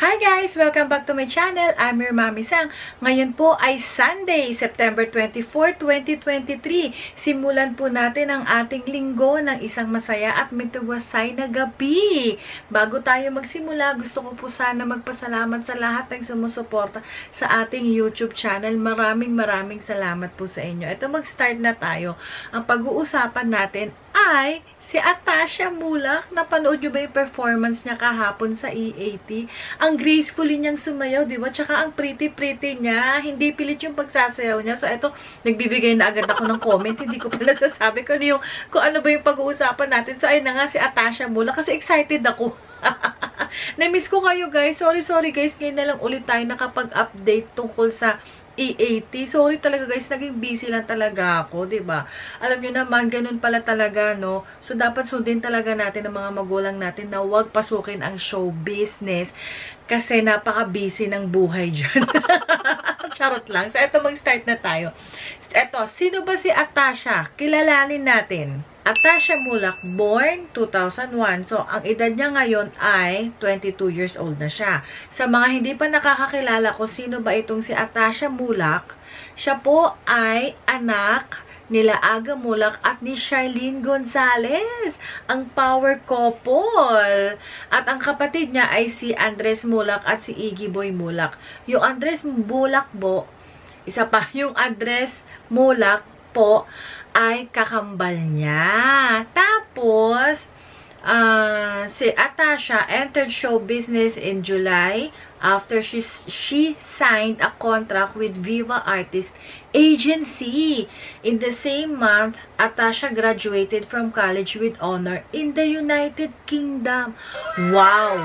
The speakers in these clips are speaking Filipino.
Hi guys! Welcome back to my channel. I'm your Mami Sang. Ngayon po ay Sunday, September 24, 2023. Simulan po natin ang ating linggo ng isang masaya at mituwasay na gabi. Bago tayo magsimula, gusto ko po sana magpasalamat sa lahat ng sumusuporta sa ating YouTube channel. Maraming maraming salamat po sa inyo. Ito mag-start na tayo. Ang pag-uusapan natin ay si Atasha Mulak. Napanood nyo ba yung performance niya kahapon sa EAT? Ang gracefully niyang sumayaw, di ba? Tsaka ang pretty-pretty niya. Hindi pilit yung pagsasayaw niya. So, ito, nagbibigay na agad ako ng comment. Hindi ko pala sasabi ko ano yung, kung ano ba yung pag-uusapan natin. So, ayun na nga si Atasha Mulak kasi excited ako. Na-miss ko kayo guys. Sorry, sorry guys. Ngayon na lang ulit tayo nakapag-update tungkol sa E80. Sorry talaga guys, naging busy lang talaga ako, 'di ba? Alam niyo naman, ganun pala talaga, no? So dapat sundin talaga natin ang mga magulang natin na huwag pasukin ang show business kasi napaka-busy ng buhay diyan. Charot lang. So ito mag-start na tayo. Ito, sino ba si Atasha? Kilalanin natin. Atasha Mulak, born 2001. So, ang edad niya ngayon ay 22 years old na siya. Sa mga hindi pa nakakakilala kung sino ba itong si Atasha Mulak, siya po ay anak nila Aga Mulak at ni Charlene Gonzalez, ang power couple. At ang kapatid niya ay si Andres Mulak at si Iggy Boy Mulak. Yung Andres Mulak po, isa pa, yung Andres Mulak po ay kakambal niya. Tapos, uh, si Atasha entered show business in July after she, she signed a contract with Viva Artist Agency. In the same month, Atasha graduated from college with honor in the United Kingdom. Wow!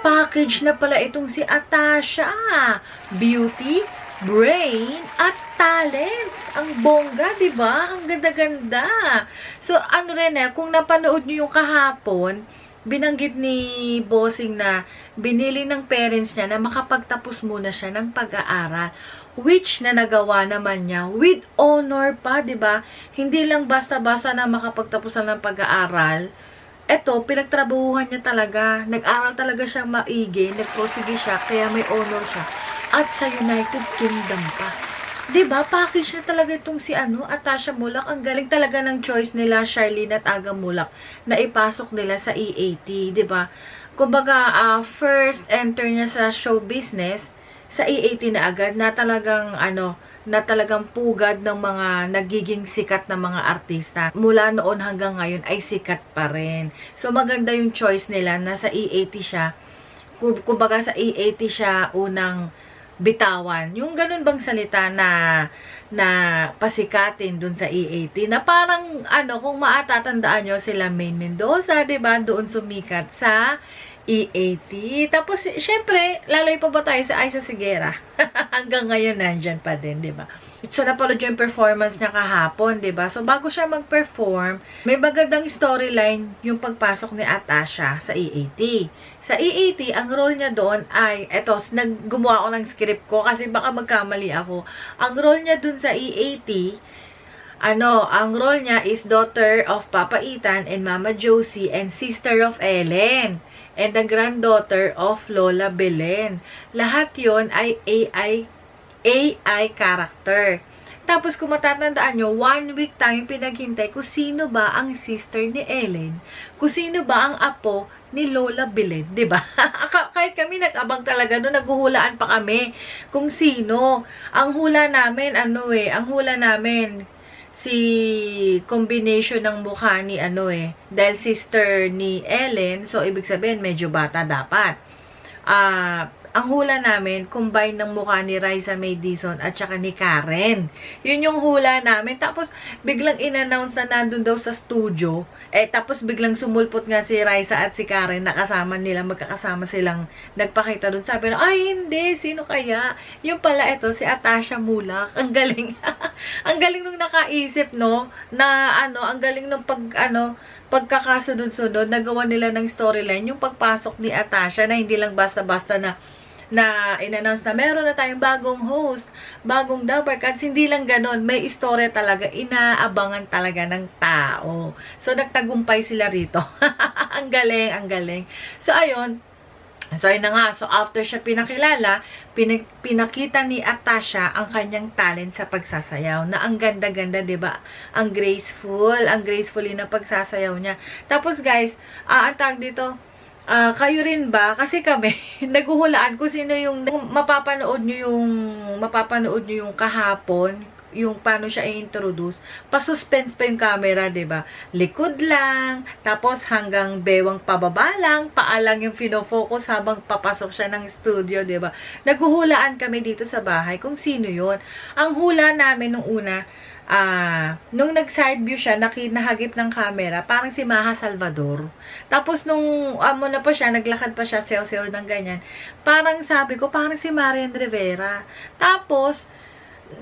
Package na pala itong si Atasha. Beauty, brain, at talent. Ang bongga, di ba? Ang ganda-ganda. So, ano rin eh, kung napanood nyo yung kahapon, binanggit ni Bossing na binili ng parents niya na makapagtapos muna siya ng pag-aaral which na nagawa naman niya with honor pa, 'di ba? Hindi lang basta-basta na makapagtapos ng pag-aaral. Eto, pinagtrabahuhan niya talaga. Nag-aral talaga siyang maigi, nagprosige siya, kaya may honor siya. At sa United Kingdom pa. 'Di ba? Package na talaga itong si ano, Atasha Mulak. Ang galing talaga ng choice nila, Charlene at Aga Mulak, na ipasok nila sa EAT, 'di ba? Kumbaga, uh, first enter niya sa show business, sa EAT na agad, na talagang ano, na talagang pugad ng mga nagiging sikat na mga artista. Mula noon hanggang ngayon ay sikat pa rin. So maganda yung choice nila na sa EAT siya. Kumbaga sa EAT siya unang bitawan. Yung ganun bang salita na na pasikatin dun sa EAT na parang ano kung maatatandaan nyo sila Main Mendoza, 'di ba? Doon sumikat sa EAT. Tapos syempre, lalay pa ba tayo sa Isa Sigera? Hanggang ngayon nandyan pa din, 'di ba? So, napanood yung performance niya kahapon, ba So, bago siya mag-perform, may magandang storyline yung pagpasok ni Atasha sa EAT. Sa EAT, ang role niya doon ay, eto, naggumawa ako ng script ko kasi baka magkamali ako. Ang role niya doon sa EAT, ano, ang role niya is daughter of Papa Ethan and Mama Josie and sister of Ellen and the granddaughter of Lola Belen. Lahat yon ay AI AI character. Tapos kung matatandaan nyo, one week tayong pinaghintay kung sino ba ang sister ni Ellen, kung sino ba ang apo ni Lola Belen, di ba? Kahit kami nag-abang talaga no, naghuhulaan pa kami kung sino. Ang hula namin, ano eh, ang hula namin, si combination ng mukha ni ano eh, dahil sister ni Ellen, so ibig sabihin medyo bata dapat. Ah, uh, ang hula namin, combine ng mukha ni Raisa May Dizon at saka ni Karen. Yun yung hula namin. Tapos, biglang in-announce na nandun daw sa studio. Eh, tapos biglang sumulpot nga si Raisa at si Karen nakasama nila, magkakasama silang nagpakita dun. Sabi na, ay hindi, sino kaya? Yung pala ito, si Atasha Mulak. Ang galing. ang galing nung nakaisip, no? Na, ano, ang galing nung pag, ano, pagkakasunod-sunod, nagawa nila ng storyline, yung pagpasok ni Atasha na hindi lang basta-basta na na in-announce na meron na tayong bagong host, bagong Dabber Cats. Hindi lang ganon, may istorya talaga, inaabangan talaga ng tao. So, nagtagumpay sila rito. ang galing, ang galing. So, ayun, So, yun na nga. So, after siya pinakilala, pinag pinakita ni Atasha ang kanyang talent sa pagsasayaw. Na ang ganda-ganda, ba Ang graceful. Ang gracefully na pagsasayaw niya. Tapos, guys, ah, ang tag dito, ah, kayo rin ba? Kasi kami, naguhulaan kung sino yung mapapanood nyo yung mapapanood nyo yung kahapon yung paano siya i-introduce, pa-suspense pa yung camera, ba? Likod lang, tapos hanggang bewang pababa lang, paalang yung fino-focus habang papasok siya ng studio, 'di ba? Naghuhulaan kami dito sa bahay kung sino 'yon. Ang hula namin nung una, ah, nung nag-side view siya, nakinahagip ng camera, parang si Maha Salvador. Tapos nung amo na pa siya, naglakad pa siya, sew-sew ng ganyan, parang sabi ko, parang si Marian Rivera. Tapos,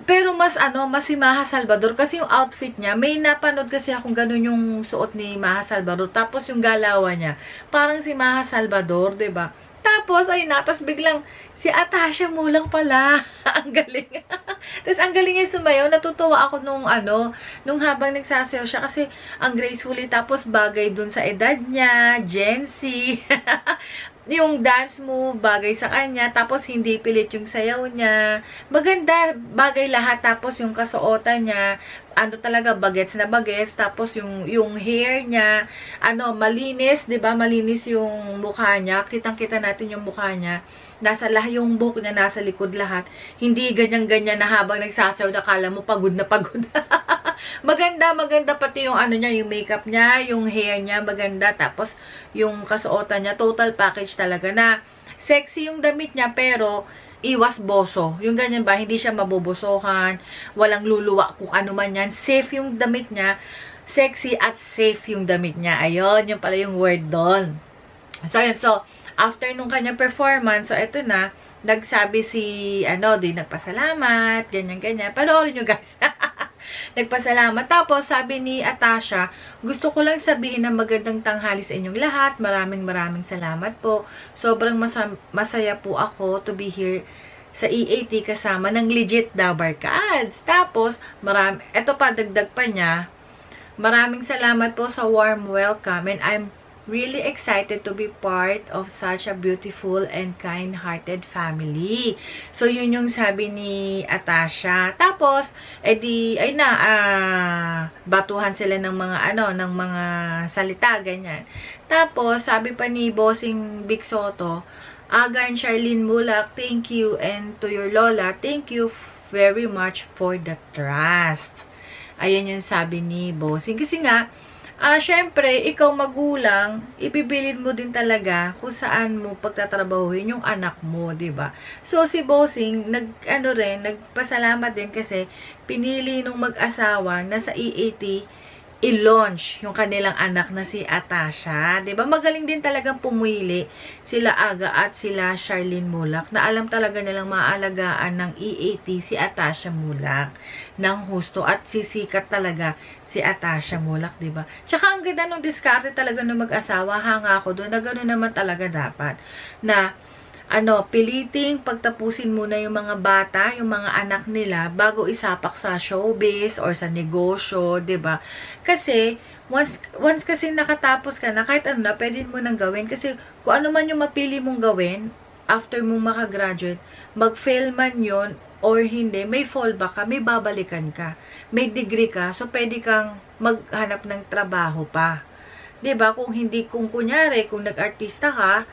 pero mas ano, mas si Maha Salvador kasi yung outfit niya, may napanood kasi akong ganun yung suot ni Maha Salvador. Tapos yung galawan niya, parang si Maha Salvador, 'di ba? Tapos, ay natas biglang, si Atasha Mulang pala. ang galing. Tapos, ang galing niya sumayaw. Natutuwa ako nung, ano, nung habang nagsasayaw siya kasi ang gracefully. Tapos, bagay dun sa edad niya, Gen Z. yung dance move, bagay sa kanya, tapos hindi pilit yung sayaw niya. Maganda, bagay lahat, tapos yung kasuotan niya, ano talaga, bagets na bagets, tapos yung, yung hair niya, ano, malinis, 'di ba Malinis yung mukha niya, kitang-kita natin yung mukha niya nasa lahat yung buhok niya nasa likod lahat. Hindi ganyan-ganyan na habang nagsasayaw na kala mo pagod na pagod. maganda, maganda pati yung ano niya, yung makeup niya, yung hair niya, maganda. Tapos yung kasuotan niya, total package talaga na sexy yung damit niya pero iwas boso. Yung ganyan ba, hindi siya mabubusohan, walang luluwa kung ano man yan. Safe yung damit niya, sexy at safe yung damit niya. Ayun, yung pala yung word doon. So, yun. So, after nung kanyang performance, so eto na, nagsabi si, ano, di nagpasalamat, ganyan-ganyan. Panoorin nyo guys. nagpasalamat. Tapos, sabi ni Atasha, gusto ko lang sabihin na magandang tanghali sa inyong lahat. Maraming maraming salamat po. Sobrang masa masaya po ako to be here sa EAT kasama ng legit Dabar Cards. Tapos, marami, eto pa, dagdag pa niya, maraming salamat po sa warm welcome and I'm really excited to be part of such a beautiful and kind-hearted family. So, yun yung sabi ni Atasha. Tapos, edi, ay na, ah, batuhan sila ng mga, ano, ng mga salita, ganyan. Tapos, sabi pa ni Bossing Big Soto, Agan Charlene Mulak, thank you. And to your Lola, thank you very much for the trust. Ayan yung sabi ni Bossing. Kasi nga, ah, syempre, ikaw magulang, ipipilit mo din talaga kung saan mo pagtatrabahuhin yung anak mo, 'di ba? So si Bossing nag ano rin, nagpasalamat din kasi pinili nung mag-asawa na sa EAT i-launch yung kanilang anak na si Atasha. ba? Magaling din talagang pumili sila Aga at sila Charlene Mulak na alam talaga nilang maalagaan ng EAT si Atasha Mulak ng husto at sisikat talaga si Atasha Mulak, ba? Tsaka ang ganda ng diskarte talaga ng mag-asawa, hanga ako doon na ganoon naman talaga dapat na ano, piliting pagtapusin muna yung mga bata, yung mga anak nila bago isapak sa showbiz or sa negosyo, 'di ba? Kasi once once kasi nakatapos ka na kahit ano na pwede mo nang gawin kasi kung ano man yung mapili mong gawin after mo makagraduate, mag-fail man yon or hindi, may fallback ka, may babalikan ka. May degree ka, so pwede kang maghanap ng trabaho pa. 'Di ba? Kung hindi kung kunyari, kung nag-artista ka,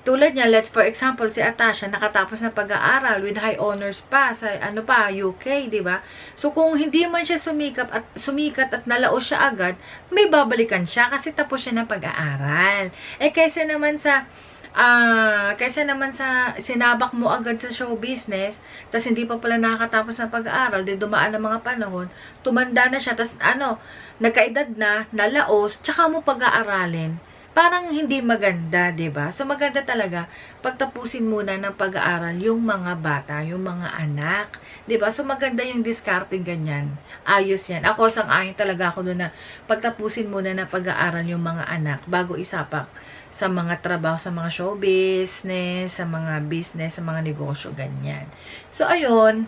tulad niya, let's for example, si Atasha nakatapos na pag-aaral with high honors pa sa ano pa, UK, 'di ba? So kung hindi man siya sumikap at sumikat at nalaos siya agad, may babalikan siya kasi tapos siya ng pag-aaral. Eh kaysa naman sa ah, uh, kaysa naman sa sinabak mo agad sa show business, tas hindi pa pala nakakatapos ng pag-aaral, di dumaan ang mga panahon, tumanda na siya, tas ano, nagkaedad na, nalaos, tsaka mo pag-aaralin parang hindi maganda, 'di ba? So maganda talaga pagtapusin muna ng pag-aaral yung mga bata, yung mga anak, 'di ba? So maganda yung discarding ganyan. Ayos 'yan. Ako sang-ayon talaga ako doon na pagtapusin muna ng pag-aaral yung mga anak bago isapak sa mga trabaho, sa mga show business, sa mga business, sa mga negosyo, ganyan. So, ayun.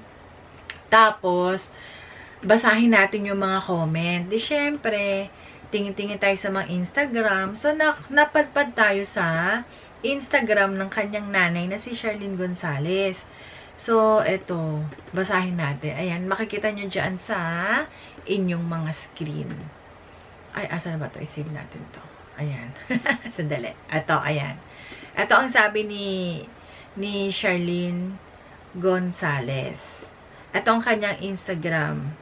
Tapos, basahin natin yung mga comment. Di, syempre, tingin-tingin tayo sa mga Instagram. So, na, napadpad tayo sa Instagram ng kanyang nanay na si Charlene Gonzalez. So, eto, basahin natin. Ayan, makikita nyo dyan sa inyong mga screen. Ay, asa na ba ito? I-save natin to. Ayan. Sandali. Ito, ayan. Ito ang sabi ni ni Charlene Gonzalez. Ito ang kanyang Instagram.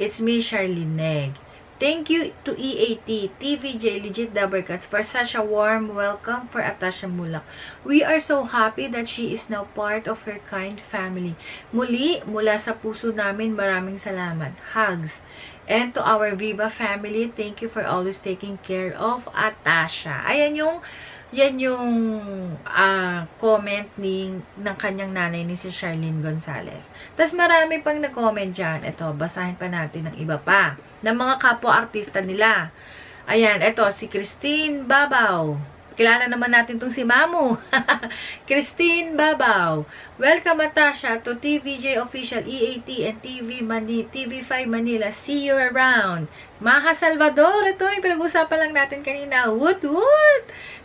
It's me, Charlene Neg. Thank you to EAT, TVJ, Legit Dabarkats for such a warm welcome for Atasha Mulak. We are so happy that she is now part of her kind family. Muli, mula sa puso namin, maraming salamat. Hugs. And to our Viva family, thank you for always taking care of Atasha. Ayan yung yan yung ah, comment ni, ng kanyang nanay ni si Charlene Gonzalez. Tapos marami pang nag-comment dyan. Ito, basahin pa natin ng iba pa. Ng mga kapwa-artista nila. Ayan, ito, si Christine Babaw. Kilala naman natin tong si Mamu. Christine Babaw. Welcome, Natasha, to TVJ Official EAT and TV Mani TV5 Manila. See you around. Maha Salvador. Ito yung pinag-usapan lang natin kanina. Woot, woot!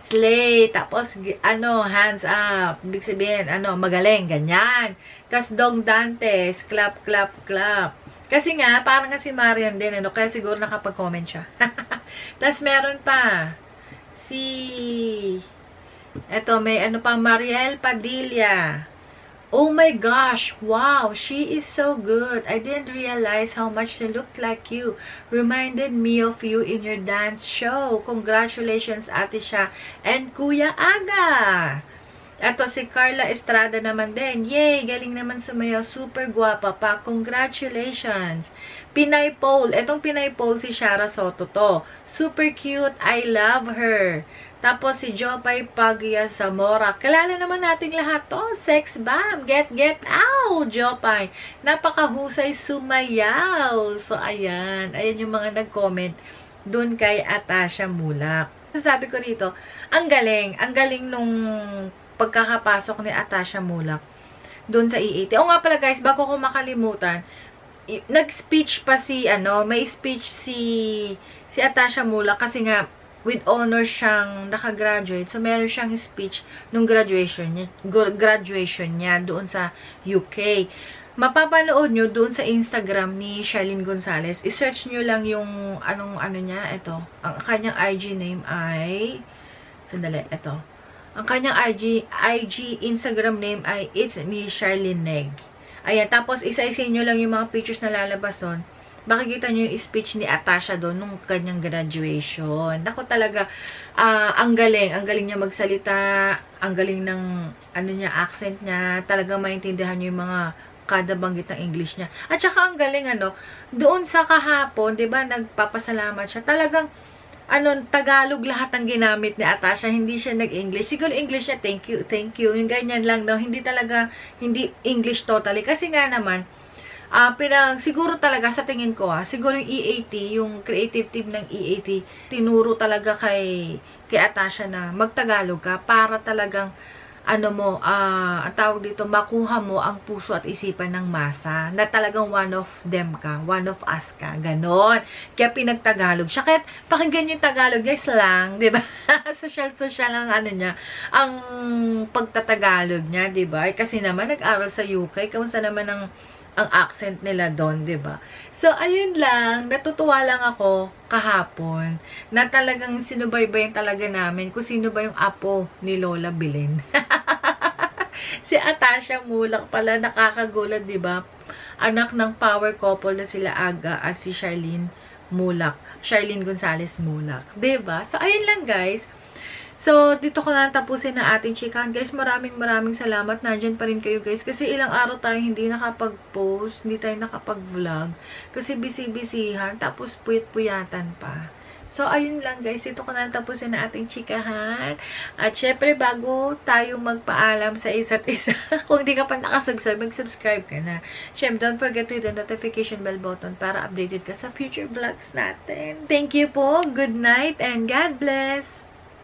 Slay. Tapos, ano, hands up. Big sabihin, ano, magaling. Ganyan. Tapos, Dong Dantes. Clap, clap, clap. Kasi nga, parang nga si Marian din, ano, kaya siguro nakapag-comment siya. Tapos, meron pa. Si, eto, may ano pa, Mariel Padilla. Oh my gosh, wow, she is so good. I didn't realize how much she looked like you. Reminded me of you in your dance show. Congratulations, Ate Sha and Kuya Aga. Eto si Carla Estrada naman din. Yay! Galing naman sumayaw. Super guwapa pa. Congratulations! Pinay Pole. Etong Pinay Pole si Shara Soto to. Super cute. I love her. Tapos si Jopay Pagya Zamora. Kilala naman nating lahat to. Sex bomb. Get, get out, Jopay. Napakahusay sumayaw. So, ayan. Ayan yung mga nag-comment dun kay Atasha Mulak. Sasabi ko dito, ang galing. Ang galing nung pagkakapasok ni Atasha Mulak doon sa EAT. O nga pala guys, bago ko makalimutan, nag-speech pa si, ano, may speech si, si Atasha Mulak kasi nga, with honor siyang nakagraduate. So, meron siyang speech nung graduation niya, graduation niya doon sa UK. Mapapanood nyo doon sa Instagram ni Charlene Gonzalez. I-search nyo lang yung anong ano niya. Ito. Ang kanyang IG name ay... Sandali. Ito. Ang kanyang IG, IG Instagram name ay It's Me Charlene Neg. Ayan. Tapos, isa-isa nyo lang yung mga pictures na lalabas doon makikita nyo yung speech ni Atasha doon nung kanyang graduation. Nako talaga, ah, ang galing. Ang galing niya magsalita. Ang galing ng, ano niya, accent niya. Talaga maintindihan nyo yung mga kada banggit ng English niya. At saka ang galing, ano, doon sa kahapon, di ba, nagpapasalamat siya. Talagang, ano, Tagalog lahat ang ginamit ni Atasha. Hindi siya nag-English. Siguro English niya, thank you, thank you. Yung ganyan lang daw. Hindi talaga, hindi English totally. Kasi nga naman, Ah, pinang siguro talaga sa tingin ko ah, siguro yung EAT, yung creative team ng EAT, tinuro talaga kay kay Atasha na magtagalog ka para talagang ano mo, ah, ang tawag dito, makuha mo ang puso at isipan ng masa na talagang one of them ka, one of us ka, ganon. Kaya pinagtagalog siya. Kahit pakinggan yung Tagalog niya, slang, di ba? Social-social ang ano niya, ang pagtatagalog niya, di ba? Kasi naman, nag-aral sa UK, kamusta naman ang ang accent nila doon, 'di ba? So ayun lang, natutuwa lang ako kahapon na talagang sinubaybayan talaga namin kung sino ba yung apo ni Lola Belen. si Atasha Mulak pala nakakagulat, 'di ba? Anak ng power couple na sila Aga at si Charlene Mulak, Charlene Gonzalez Mulak, 'di ba? So ayun lang, guys. So, dito ko na tapusin na ating chikan. Guys, maraming maraming salamat. Nandyan pa rin kayo guys. Kasi ilang araw tayo hindi nakapag-post. Hindi tayo nakapag-vlog. Kasi busy-busyhan. Tapos puyat-puyatan pa. So, ayun lang guys. Dito ko na tapusin na ating chikahan. At syempre, bago tayo magpaalam sa isa't isa, kung hindi ka pa nakasubscribe, mag-subscribe ka na. Syempre, don't forget to hit the notification bell button para updated ka sa future vlogs natin. Thank you po. Good night and God bless!